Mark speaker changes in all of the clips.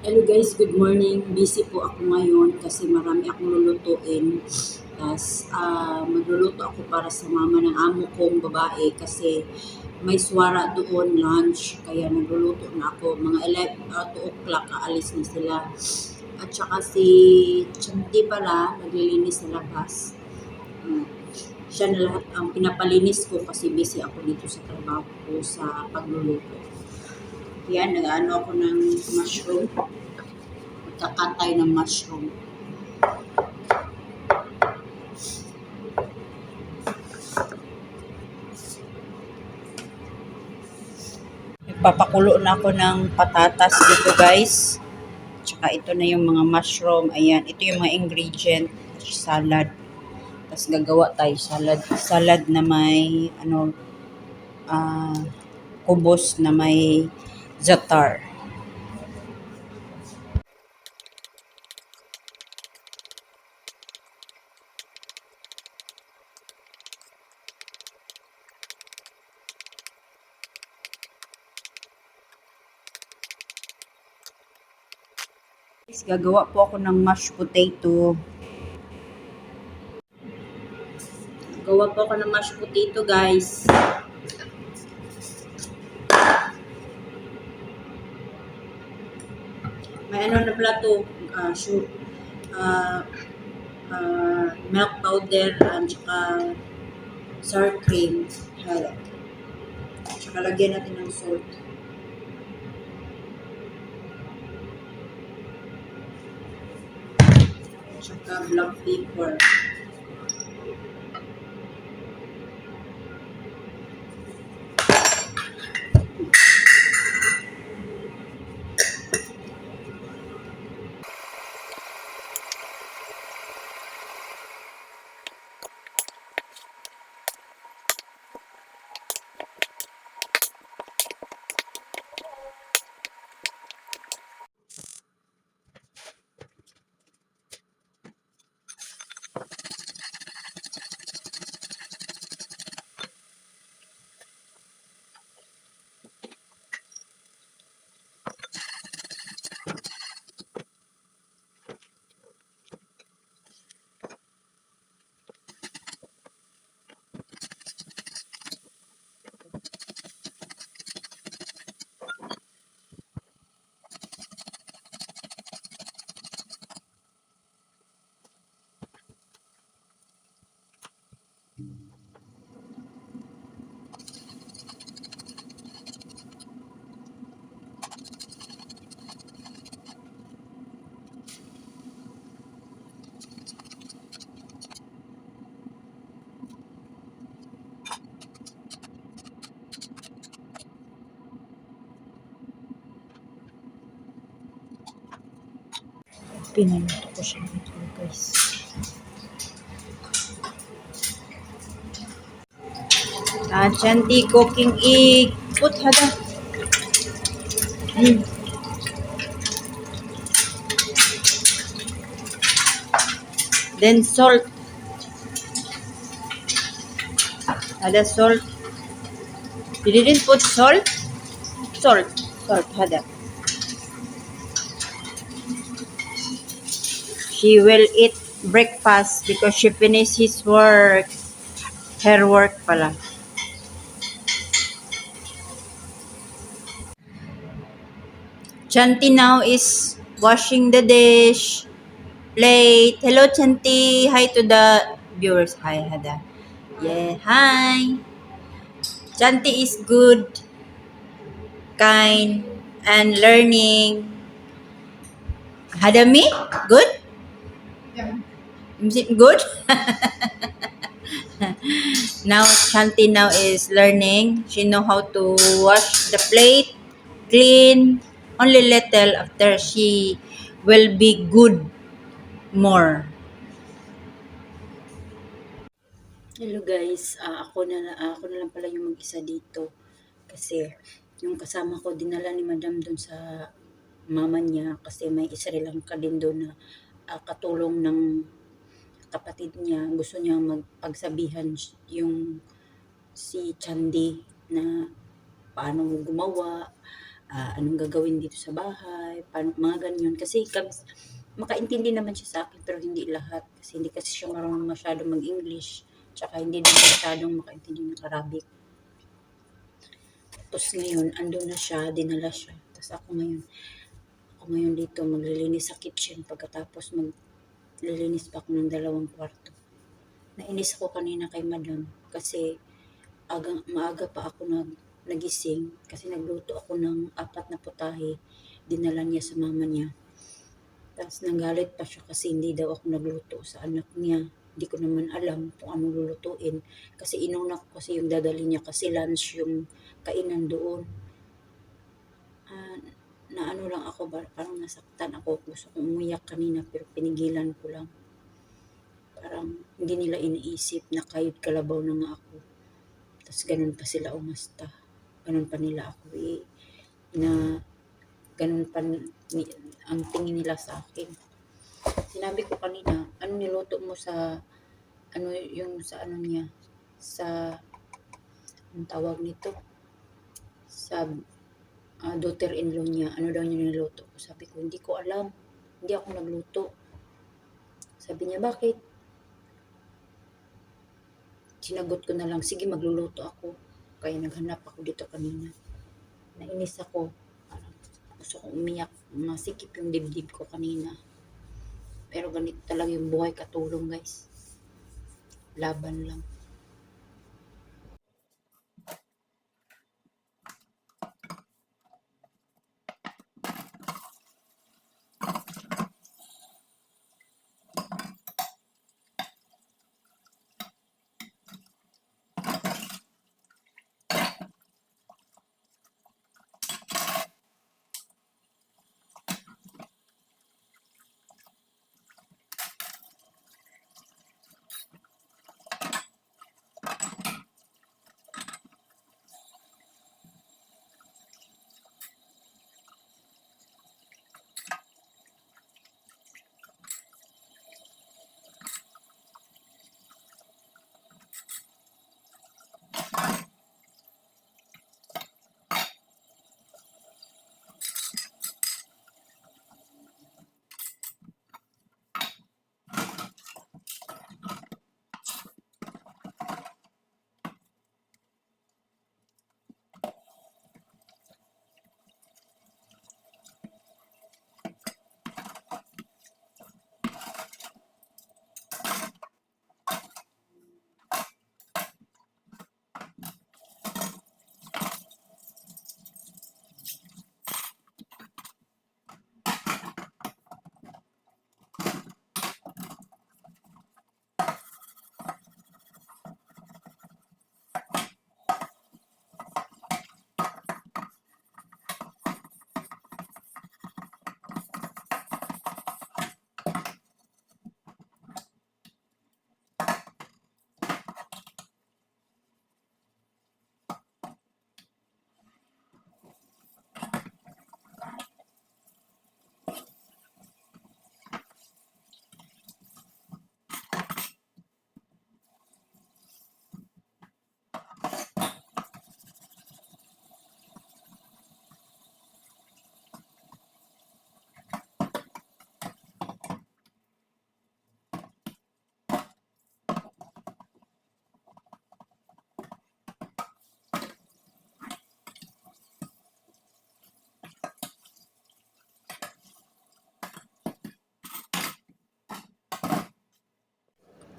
Speaker 1: Hello guys, good morning. Busy po ako ngayon kasi marami akong lulutuin. Tapos ah, magluluto ako para sa mama ng amo kong babae kasi may swara doon lunch. Kaya nagluluto na ako. Mga 11, uh, 2 o'clock aalis na sila. At saka si Chanti pala, naglilinis sa labas. Ah, siya na lahat ang pinapalinis ko kasi busy ako dito sa trabaho ko sa pagluluto. Yan, nag-ano ako ng mushroom. Magkakatay ng mushroom. Nagpapakulo na ako ng patatas dito guys. Tsaka ito na yung mga mushroom. Ayan, ito yung mga ingredient. Salad. Tapos gagawa tayo salad. Salad na may ano, ah, kubos na may zatar. Guys, Gagawa po ako ng mashed potato. Gawa po ako ng mashed potato, guys. May ano na plato, ah su- ah, ah, milk powder, at saka sour cream. Hala. Tsaka lagyan natin ng salt. Tsaka black pepper. Pinaluto ko siya dito, guys. Chanti cooking egg. Put hada. Mm. Then salt. Hada salt. You didn't put salt? Salt. Salt, hada. She will eat breakfast because she finished his work. Her work pala. Chanti now is washing the dish, plate. Hello, Chanti. Hi to the viewers. Hi, Hada. Yeah, hi. Chanti is good, kind, and learning. Hada me? Good? Is it good? now Shanti now is learning. She know how to wash the plate, clean, only little after she will be good more. Hello guys, Ah, ako na ah, ako na lang pala yung mag-isa dito kasi yung kasama ko dinala ni Madam doon sa mama niya kasi may Sri Lanka din doon na ah, katulong ng kapatid niya. Gusto niya magpagsabihan yung si Chandi na paano mo gumawa, ah, anong gagawin dito sa bahay, paano, mga ganyan. Kasi kami, makaintindi naman siya sa akin, pero hindi lahat. Kasi hindi kasi siya marunong masyadong mag-English. Tsaka hindi din masyadong makaintindi ng Arabic. Tapos ngayon, andun na siya, dinala siya. Tapos ako ngayon, ngayon dito maglilinis sa kitchen pagkatapos maglilinis pa ako ng dalawang kwarto. Nainis ako kanina kay madam kasi agang, maaga pa ako nag, nagising kasi nagluto ako ng apat na putahe. Dinala niya sa mama niya. Tapos nanggalit pa siya kasi hindi daw ako nagluto sa anak niya. Hindi ko naman alam kung anong lulutuin. Kasi inuna ko kasi yung dadali niya kasi lunch yung kainan doon. Ah, na ano lang ako, parang nasaktan ako. Gusto kong umiyak kanina pero pinigilan ko lang. Parang hindi nila iniisip na kayod kalabaw na nga ako. Tapos ganun pa sila umasta. Ganun pa nila ako eh. Na ganun pa ni- ang tingin nila sa akin. Sinabi ko kanina, ano niluto mo sa ano yung sa ano niya sa ang tawag nito sa uh, daughter-in-law niya, ano daw niya niluto. Sabi ko, hindi ko alam. Hindi ako nagluto. Sabi niya, bakit? Sinagot ko na lang, sige magluluto ako. Kaya naghanap ako dito kanina. Nainis ako. Parang gusto kong umiyak. Masikip yung dibdib ko kanina. Pero ganito talaga yung buhay katulong guys. Laban lang.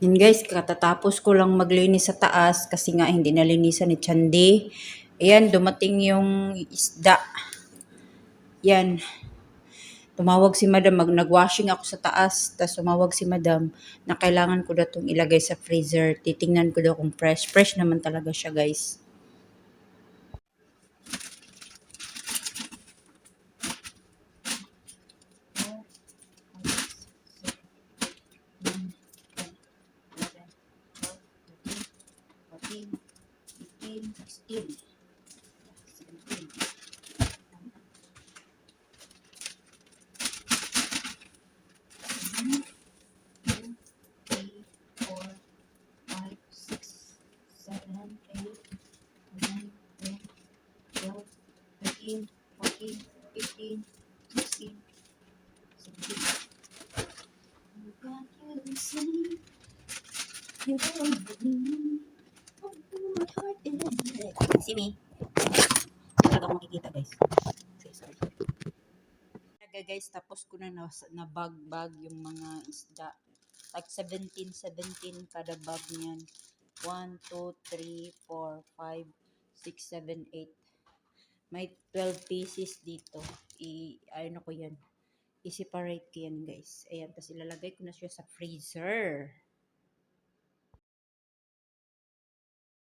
Speaker 1: Yun guys, katatapos ko lang maglinis sa taas kasi nga hindi nalinisan ni Chandi. Ayan, dumating yung isda. Yan. Tumawag si madam, mag nag-washing ako sa taas, tapos tumawag si madam na kailangan ko daw itong ilagay sa freezer. Titingnan ko daw kung fresh. Fresh naman talaga siya guys. 15, 16. 17.
Speaker 2: You don't believe. My heart is... See me? Talaga akong makikita, guys. Sige, sorry.
Speaker 1: Talaga guys, tapos ko na na, na bag-bag yung mga isda. Like 17, 17 kada bag niyan. 1, 2, 3, 4, 5, 6, 7, 8. May 12 pieces dito. I, ano ko yan. I-separate ko yan guys. Ayan, tapos ilalagay ko na siya sa freezer.